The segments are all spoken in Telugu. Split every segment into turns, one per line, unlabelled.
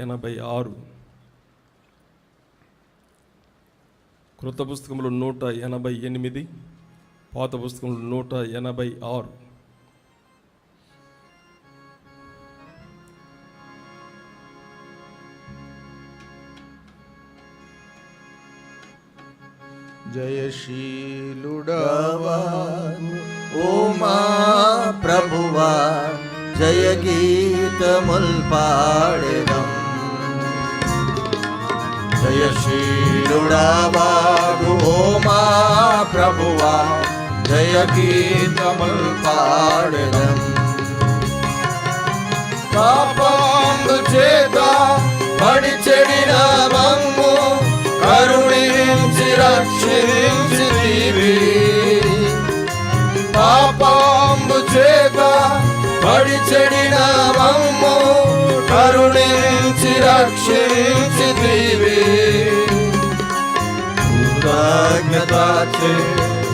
ఎనభై ఆరు. కృత పుస్తకంలో నూట ఎనభై ఎనిమిది పాత పుస్తకంలో నూట ఎనభై ఆరు.
జయశీలుడవా ఓ ప్రభువా జయ గీతముల్ జయశీలుడవా ఓ మా ప్రభువా జయ గీతముల్ పాడెదం. పాపంబు చేత పడి చెడిన మమ్ము కరుణించి రక్షించి పాపంబు చేత పడి చెడిన మమ్ము కరుణించి రక్షించితివి కృతజ్ఞతాచే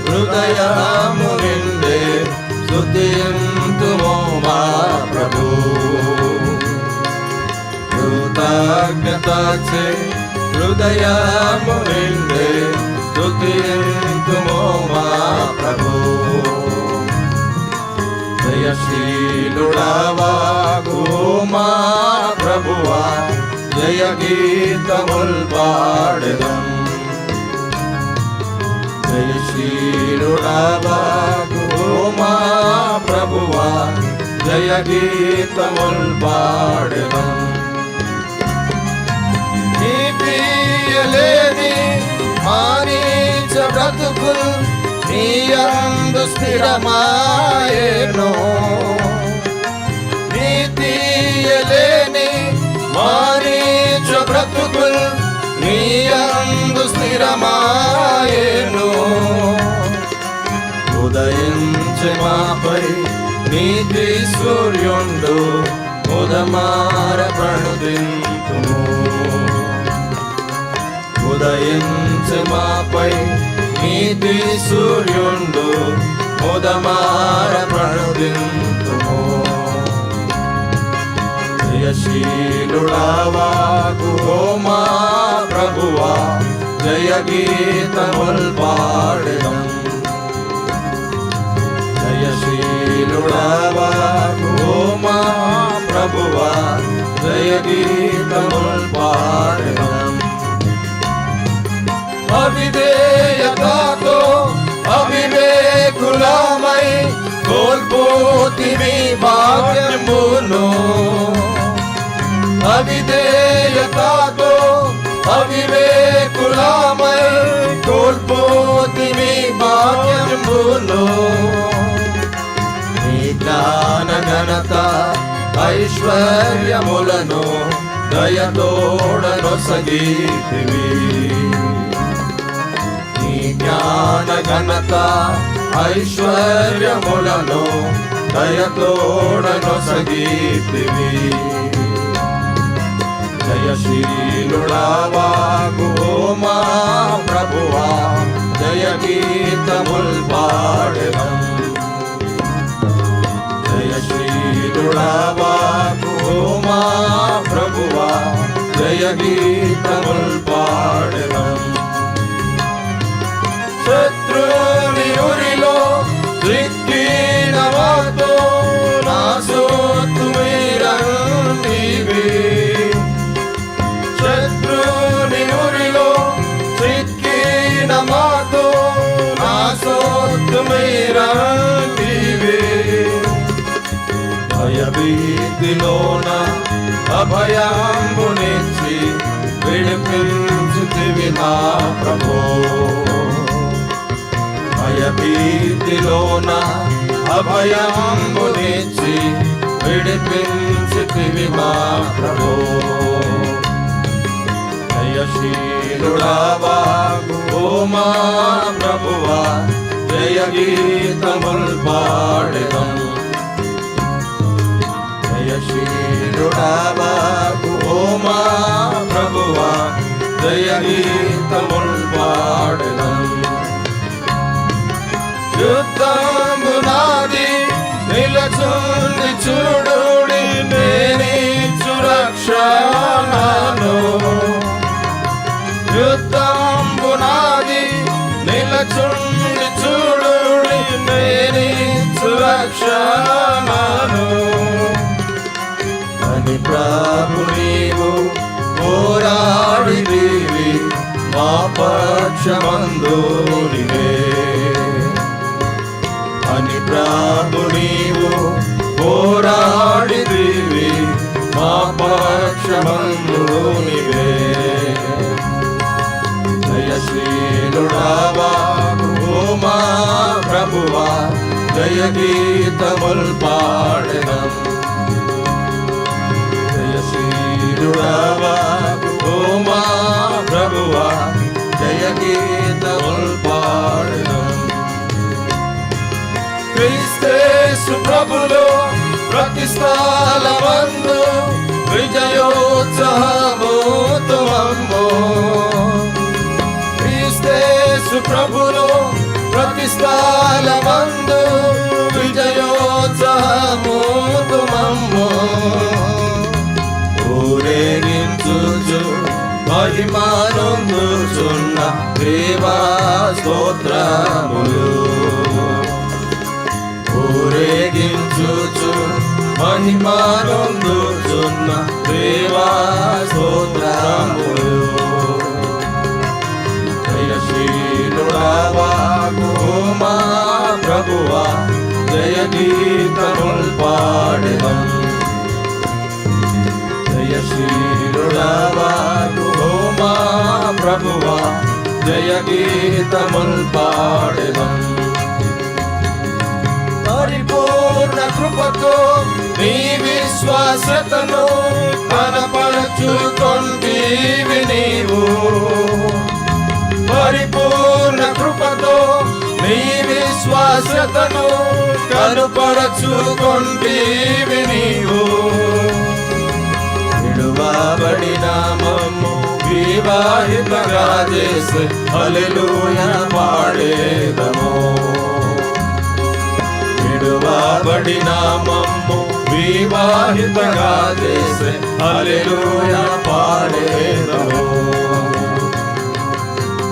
హృదయము నిండే స్తుతింతుమో మా ప్రభు కృతజ్ఞతాచే హృదయము నిండే స్తుతింతుమో మా ప్రభు జయశీలుడవాగు మా ప్రభువా జయ గీతముల్ పాడెదం జయశీలుడవాగు ప్రభువా జయ గీతముల్ పాడెదం నీతియలేని మారీచ బ్రతుకుల్ నీ అందు స్థిరమాయేను నీ అందు స్థిరమాయేను. ఉదయించే మాపై నీతి సూర్యుండు ఉదమార ప్రణుదింతుము ఉదయించే మాపై నీతి సూర్యుండు ఉదమార ప్రణుదింతుము జయశీలుడవాగు హోమా ప్రభువా జయ గీతముల్ పాడెదం జయశీలుడవాగు ఓ మా ప్రభువా జయ గీతముల్ పాడెదం అవిధేయతతో అవివేకులమై కోల్పోతివి భాగ్యమును అవిధేయతతో భాగ్యమును నీ జ్ఞాన ఘనత ఐశ్వర్యములను దయతోడను సగీతివి నీ జ్ఞాన ఘనత ఐశ్వర్యములను దయతోడను సగీతివి జయశీలుడవాగు ఓ మా ప్రభువా गीतमुल्पाडनम् जय श्री भूमा प्रभुवा। जय गीतमुल् భయభీతిలోన అభయాంబునిచ్చి విడిపించుతివి నా ప్రభో. భయభీతిలోన అభయాంబునిచ్చి విడిపించితివి మా ప్రభో. జయశీలుడావా ఓ మా ప్రభువా జయ గీతముల్ పాడెదం. జయశీలుడవాగు ఓ మా ప్రభువా జయ గీతముల్ పాడెదం యుద్ధము చూడుడి నేనే సురక్ష. ప్రభు నీవు పోరాడిదివి మా పక్షమందు నీవే. అని ప్రభు నీవు పోరాడిదివి మా పక్షమందు నీవే. జయశ్రీలుడావా ఓ మా ప్రభువా జయ గీతముల్పా జయశ్రీలుడావా ఓ మా ప్రభువా జయ గీతముల్ పాడనం క్రీస్తేసు ప్రభులో ప్రతి స్థలమందు విజయోత్సవము తుమమ్మో క్రీస్తేసు ప్రభులో మహిమానందుచున్న దేవా స్తోత్రములు. ఊరేగించుచు మహిమానందుచున్న దేవా స్తోత్రములు. జయశీలుడావాగు మా ప్రభువా జయ గీతముల్ పాడెదం. పరిపూర్ణ కృపతో నీ విశ్వాసతను కనపరచుకొంటివి నీవు. పరిపూర్ణ కృపతో నీ విశ్వాసతను కనుపరచుకొంటివి నీవు. విడువబడిన నామము వివాహితగా చేసి హల్లెలూయ పాడేదము. విడువబడిన మమ్ము వివాహితగా చేసి హల్లెలూయ పాడేదము.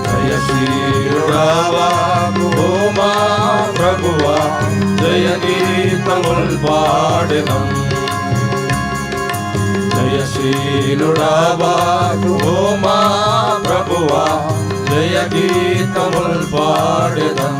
జయశీలుడావాగు ఓ మా ప్రభువా జయ గీతముల్ పాడెదము. జయశీలుడా ఓ ప్రభువా జయ గీతముల్ పాడెదం.